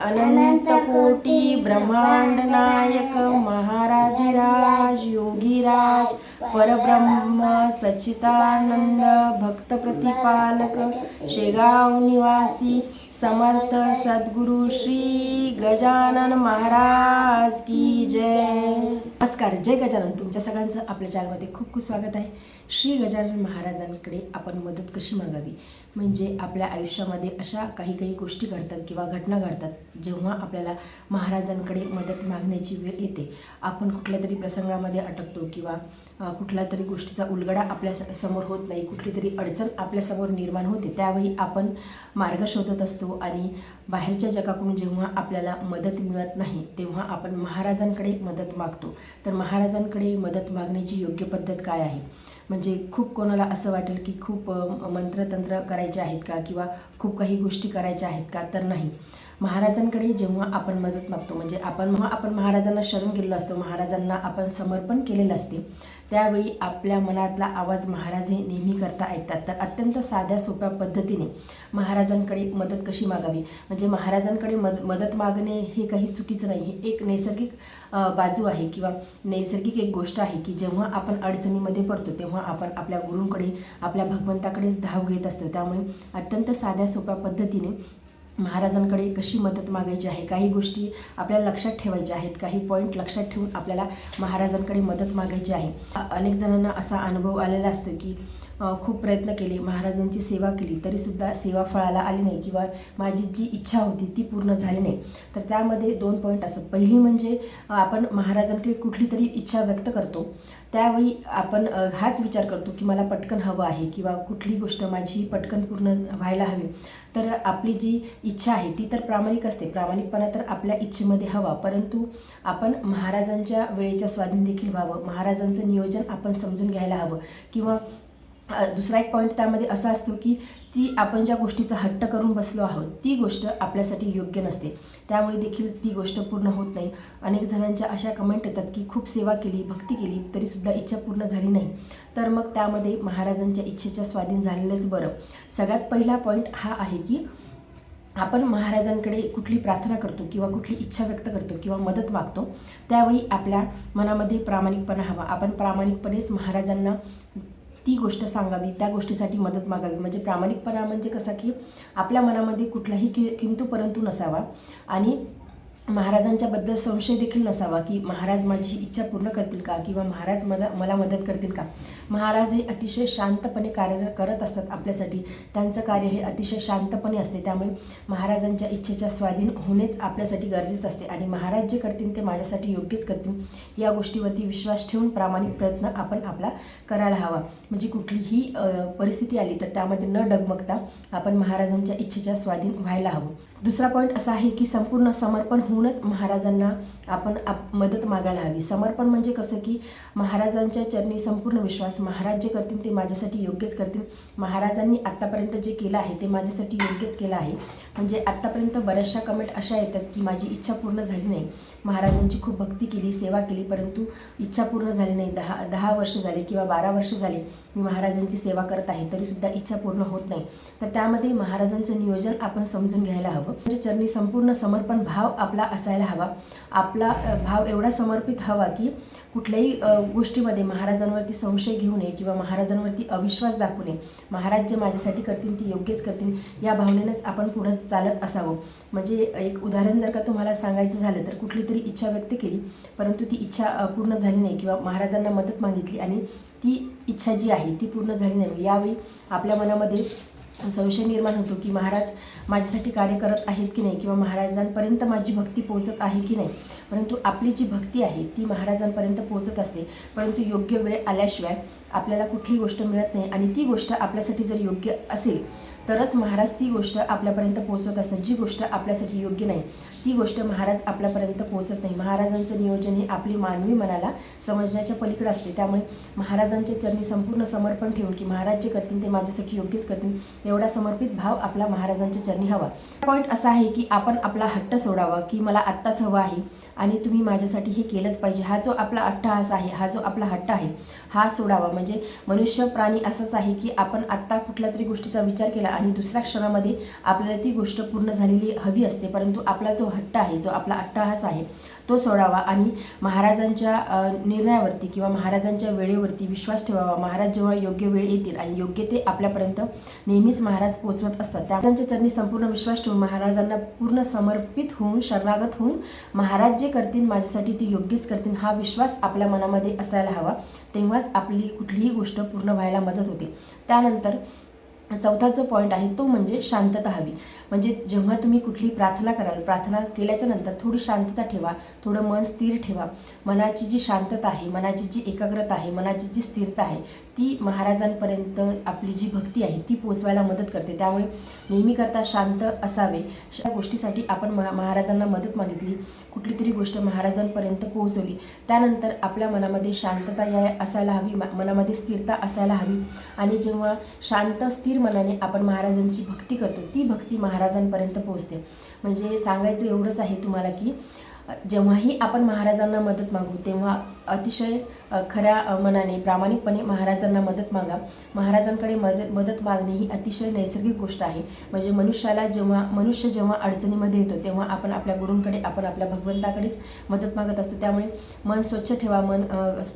अनंत कोटी ब्रह्मांड नायक महाराधिराज योगीराज परब्रह्म सचितानंद भक्त प्रतिपालक शेगाव निवासी समर्थ सद्गुरु श्री गजानन महाराज की जय. नमस्कार जय गजानन. तुमच्या सगळ्यांचं आपल्या चॅनलमध्ये खूप खूप स्वागत आहे. श्री गजानन महाराजांकडे आपण मदत कशी मागावी? म्हणजे आपल्या आयुष्यामध्ये अशा काही काही गोष्टी घडतात किंवा घटना घडतात जेव्हा आपल्याला महाराजांकडे मदत मागण्याची वेळ येते. आपण कुठल्या तरी प्रसंगामध्ये अटकतो किंवा कुठल्या तरी गोष्टीचा उलगडा आपल्या स- समोर होत नाही कुठली तरी अडचण आपल्यासमोर निर्माण होते त्यावेळी आपण मार्ग शोधत असतो आणि बाहेरच्या जगाकडून जेव्हा आपल्याला मदत मिळत नाही तेव्हा आपण महाराजांकडे मदत मागतो. तर महाराजांकडे मदत मागण्याची योग्य पद्धत काय आहे? म्हणजे खूप कोणाला असं वाटेल की खूप मंत्रतंत्र करायचे आहेत का? किंवा खूप काही गोष्टी करायच्या आहेत का? तर नाही. महाराजांकडे जेव्हा आपण मदत मागतो म्हणजे आपण जेव्हा आपण महाराजांना शरण गेलेलो असतो महाराजांना आपण समर्पण केलेलं असते त्यावेळी आपल्या मनातला आवाज महाराज हे नेहमी करता ऐकतात तर अत्यंत साध्या सोप्या पद्धतीने महाराजांकडे मदत कशी मागावी? म्हणजे महाराजांकडे मद मदत मागणे हे काही चुकीचं नाही. हे एक नैसर्गिक बाजू आहे किंवा नैसर्गिक एक गोष्ट आहे की जेव्हा आपण अडचणीमध्ये पडतो तेव्हा आपण आपल्या गुरूंकडे आपल्या भगवंताकडेच धाव घेत असतो. त्यामुळे अत्यंत साध्या सोप्या पद्धतीने महाराजांकडे कशी मदत मागायची आहे? काही गोष्टी आपल्याला लक्षात ठेवायच्या आहेत. काही पॉईंट लक्षात ठेवून आपल्याला महाराजांकडे मदत मागायची आहे. अनेक जणांना असा अनुभव आलेला असतो की खूप प्रयत्न केले. महाराजांची सेवा केली. तरीसुद्धा सेवा फळाला आली नाही किंवा माझी जी इच्छा होती ती पूर्ण झाली नाही. तर त्यामध्ये दोन पॉईंट असतात. पहिली म्हणजे आपण महाराजांकडे कुठली तरी इच्छा व्यक्त करतो. त्यावेळी आपण हाच विचार करतो की मला पटकन हवं आहे किंवा कुठली गोष्ट माझी पटकन पूर्ण व्हायला हवी. तर आपली जी इच्छा आहे ती तर प्रामाणिक असते. प्रामाणिकपणा तर आपल्या इच्छेमध्ये हवा. परंतु आपण महाराजांच्या वेळेच्या स्वाधीन देखील व्हावं. महाराजांचं नियोजन आपण समजून घ्यायला हवं. किंवा दुसरा एक पॉईंट त्यामध्ये असा असतो की ती आपण ज्या गोष्टीचा हट्ट करून बसलो आहोत ती गोष्ट आपल्यासाठी योग्य नसते. त्यामुळे देखील ती गोष्ट पूर्ण होत नाही. अनेक जणांच्या अशा कमेंट येतात की खूप सेवा केली भक्ती केली तरीसुद्धा इच्छा पूर्ण झाली नाही. तर मग त्यामध्ये महाराजांच्या इच्छेच्या स्वाधीन झालेलंच बरं. सगळ्यात पहिला पॉईंट हा आहे की आपण महाराजांकडे कुठली प्रार्थना करतो किंवा कुठली इच्छा व्यक्त करतो किंवा मदत मागतो त्यावेळी आपल्या मनामध्ये प्रामाणिकपणा हवा. आपण प्रामाणिकपणेच महाराजांना ती गोष्ट सांगावी त्या गोष्टीसाठी मदत मागावी. म्हणजे प्रामाणिकपणा म्हणजे कसा की आपल्या मनामध्ये कुठलाही कि किंतू परंतु नसावा. आणि महाराजांच्याबद्दल संशय देखील नसावा की महाराज माझी इच्छा पूर्ण करतील का किंवा महाराज मला मला मदत करतील का? महाराज हे अतिशय शांतपणे कार्य करत असतात आपल्यासाठी. त्यांचं कार्य हे अतिशय शांतपणे असते. त्यामुळे महाराजांच्या इच्छेच्या स्वाधीन होणेच आपल्यासाठी गरजेचं असते. आणि महाराज जे करतील ते माझ्यासाठी योग्यच करतील. या गोष्टीवरती विश्वास ठेवून प्रामाणिक प्रयत्न आपण आपला करायला हवा. म्हणजे कुठलीही परिस्थिती आली तर त्यामध्ये न डगमगता आपण महाराजांच्या इच्छेच्या स्वाधीन व्हायला हवं. दुसरा पॉईंट असा आहे की संपूर्ण समर्पण होऊन म्हणूनच महाराजांना आपण आप मदत मागायला हवी. समर्पण म्हणजे कसं की महाराजांच्या चरणी संपूर्ण विश्वास महाराज जे करतील ते माझ्यासाठी योग्यच करतील. महाराजांनी आत्तापर्यंत जे केलं आहे ते माझ्यासाठी योग्यच केलं आहे. म्हणजे आत्तापर्यंत बऱ्याचशा कमेंट अशा येतात की माझी इच्छा पूर्ण झाली नाही. महाराजांची खूप भक्ती केली सेवा केली परंतु इच्छा पूर्ण झाली नाही. दहा दहा वर्ष झाली किंवा बारा वर्ष झाले मी महाराजांची सेवा करत आहे तरीसुद्धा इच्छा पूर्ण होत नाही. तर त्यामध्ये महाराजांचं नियोजन आपण समजून घ्यायला हवं. म्हणजे चरणी संपूर्ण समर्पण भाव आपला असायला हवा. आपला भाव एवढा समर्पित हवा की कुठल्याही गोष्टीमध्ये महाराजांवरती संशय घेऊ नये किंवा महाराजांवरती अविश्वास दाखवू नये. महाराज जे माझ्यासाठी करतील ते योग्यच करतील या भावनेनंच आपण पुढं चालत असावं. म्हणजे एक उदाहरण जर का तुम्हाला सांगायचं झालं तर कुठली तरी इच्छा व्यक्त केली परंतु ती इच्छा पूर्ण झाली नाही किंवा महाराजांना मदत मागितली आणि ती इच्छा जी आहे ती पूर्ण झाली नाही. यावेळी आपल्या मनामध्ये संशय निर्माण होतो की महाराज माझ्यासाठी कार्य करत आहेत की नाही किंवा महाराजांपर्यंत माझी भक्ती पोहोचत आहे की नाही? परंतु आपली जी भक्ती आहे ती महाराजांपर्यंत पोहोचत असते. परंतु योग्य वेळ आल्याशिवाय आपल्याला कुठली गोष्ट मिळत नाही आणि ती गोष्ट आपल्यासाठी जर योग्य असेल तरच महाराज ती गोष्ट आपल्यापर्यंत पोहोचत असतात. जी गोष्ट आपल्यासाठी योग्य नाही ती गोष्ट महाराज आपल्यापर्यंत पोहोचत नाही. महाराजांचं नियोजन हे आपली मानवी मनाला समजण्याच्या पलीकडे असते. त्यामुळे महाराजांच्या चरणी संपूर्ण समर्पण ठेवून की महाराज जे करतील ते माझ्यासाठी योग्यच करतील एवढा समर्पित भाव आपला महाराजांच्या चरणी हवा. पॉईंट असा आहे की आपण आपला हट्ट सोडावा की मला आत्ताच हवं आहे. आणि तुम्ही माझ्यासाठी हे केलंच पाहिजे. हा जो आपला अट्टहास आहे हा जो आपला हट्ट आहे हा सोडावा. म्हणजे मनुष्य प्राणी असंच आहे की आपण आत्ता कुठल्या तरी गोष्टीचा विचार केला आणि दुसऱ्या क्षणामध्ये आपल्याला ती गोष्ट पूर्ण झालेली हवी असते. परंतु आपला जो हट्ट आहे जो आपला अट्टहास आहे तो सोडावा आणि महाराजांच्या निर्णयावरती किंवा महाराजांच्या वेळेवरती विश्वास ठेवावा. महाराज जेव्हा योग्य वेळ येतील आणि योग्य ते आपल्यापर्यंत नेहमीच महाराज पोचवत असतात. त्यांच्या चरणी संपूर्ण विश्वास ठेवून महाराजांना पूर्ण समर्पित होऊन शरणागत होऊन महाराज जे करतील माझ्यासाठी ते योग्यच करतील हा विश्वास आपल्या मनामध्ये असायला हवा. तेव्हाच आपली कुठलीही गोष्ट पूर्ण व्हायला मदत होते. त्यानंतर चौथा जो पॉईंट आहे तो म्हणजे शांतता हवी. म्हणजे जेव्हा तुम्ही कुठली प्रार्थना कराल प्रार्थना केल्याच्यानंतर थोडी शांतता ठेवा थोडं मन स्थिर ठेवा. मनाची जी शांतता आहे मनाची जी एकाग्रता आहे मनाची जी स्थिरता आहे ती महाराजांपर्यंत आपली जी भक्ती आहे ती पोचवायला मदत करते. त्यामुळे नेहमी करता शांत असावे. या गोष्टीसाठी आपण महा महाराजांना मदत मागितली. कुठली तरी गोष्ट महाराजांपर्यंत पोहोचवली. त्यानंतर आपल्या मनामध्ये शांतता या असायला हवी मनामध्ये स्थिरता असायला हवी. आणि जेव्हा शांत स्थिर मनाने आपण महाराजांची भक्ती करतो ती भक्ती महाराजांपर्यंत पोहोचते. म्हणजे सांगायचं एवढंच आहे तुम्हाला की जेव्हाही आपण महाराजांना मदत मागू तेव्हा अतिशय खऱ्या मनाने प्रामाणिकपणे महाराजांना मदत मागा. महाराजांकडे मदत मदत मागणे ही अतिशय नैसर्गिक गोष्ट आहे. म्हणजे मनुष्याला जेव्हा मनुष्य जेव्हा अडचणीमध्ये येतो तेव्हा आपण आपल्या गुरूंकडे आपण आपल्या भगवंताकडेच मदत मागत असतो. त्यामुळे मन स्वच्छ ठेवा मन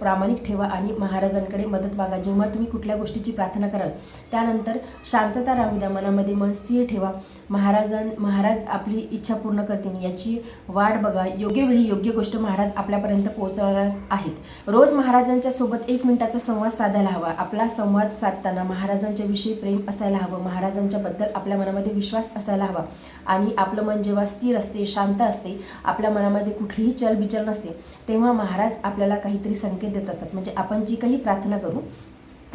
प्रामाणिक ठेवा आणि महाराजांकडे मदत मागा. जेव्हा तुम्ही कुठल्या गोष्टीची प्रार्थना कराल त्यानंतर शांतता राहू द्या मनामध्ये मन स्थिर ठेवा. महाराजां महाराज आपली इच्छा पूर्ण करतील याची वाट बघा. योग्य वेळी योग्य गोष्ट महाराज आपल्यापर्यंत पोहोचवणार आहेत. रोज महाराजांच्या सोबत एक मिनिटाचा संवाद साधायला हवा. आपला संवाद साधताना महाराजांच्या विषयी प्रेम असायला हवं. महाराजांच्या बद्दल आपल्या मनामध्ये विश्वास असायला हवा. आणि आपलं मन जेव्हा स्थिर असते शांत असते आपल्या मनामध्ये कुठलीही चलबिचल नसते तेव्हा महाराज आपल्याला काहीतरी संकेत देत असतात. म्हणजे आपण जी काही प्रार्थना करू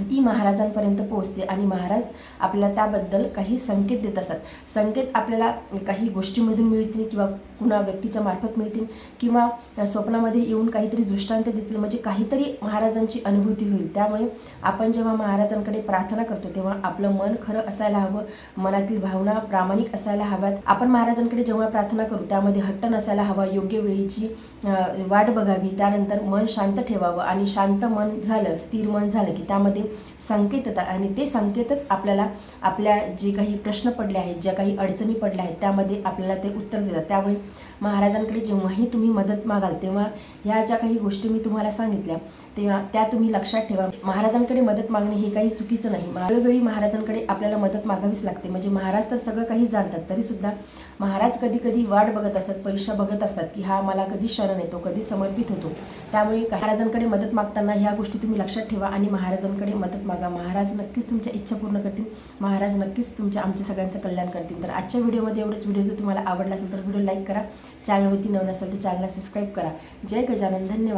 ती महाराजांपर्यंत पोहोचते आणि महाराज आपल्याला त्याबद्दल काही संकेत देत असतात. संकेत आपल्याला काही गोष्टीमधून मिळतील किंवा कुणा व्यक्तीच्या मार्फत मिळतील किंवा स्वप्नामध्ये येऊन काहीतरी दृष्टांत देतील म्हणजे काहीतरी महाराजांची अनुभूती होईल. त्यामुळे आपण जेव्हा महाराजांकडे प्रार्थना करतो तेव्हा आपलं मन खरं असायला हवं मनातील भावना प्रामाणिक असायला हव्यात. आपण महाराजांकडे जेव्हा प्रार्थना करू त्यामध्ये हट्ट नसायला हवा. योग्य वेळेची वाट बघावी त्यानंतर मन शांत ठेवावं आणि शांत मन झालं स्थिर मन झालं की त्यामध्ये संकेत येतात आणि ते संकेतच आपल्याला आपल्या जे काही प्रश्न पडले आहेत ज्या काही अडचणी पडल्या आहेत त्यामध्ये आपल्याला ते उत्तर देतात. त्यामुळे महाराजांकडे जेव्हाही तुम्ही मदत मागाल तेव्हा ह्या ज्या काही गोष्टी मी तुम्हाला सांगितल्या तेव्हा त्या तुम्ही लक्षात ठेवा. महाराजांकडे मदत मागणे हे काही चुकीचं नाही. वेळोवेळी महाराजांकडे आपल्याला मदत मागावीच लागते. म्हणजे महाराज तर सगळं काही जाणतात तरी सुद्धा महाराज कधी कधी वाट बघत असतात परीक्षा बघत असतात की हा मला कधी शरण येतो कधी समर्पित होतो. त्यामुळे महाराजांकडे मदत मागताना ह्या गोष्टी तुम्ही लक्षात ठेवा आणि महाराजांकडे मदत मागा. महाराज नक्कीच तुमच्या इच्छा पूर्ण करतील. महाराज नक्कीच तुमच्या आमच्या सगळ्यांचं कल्याण करतील. तर आजच्या व्हिडिओमध्ये एवढंच. व्हिडिओ जर तुम्हाला आवडला असेल तर व्हिडिओ लाईक करा. चॅनलवरती नवीन असेल तर चॅनलला सबस्क्राईब करा. जय गजानन धन्यवाद.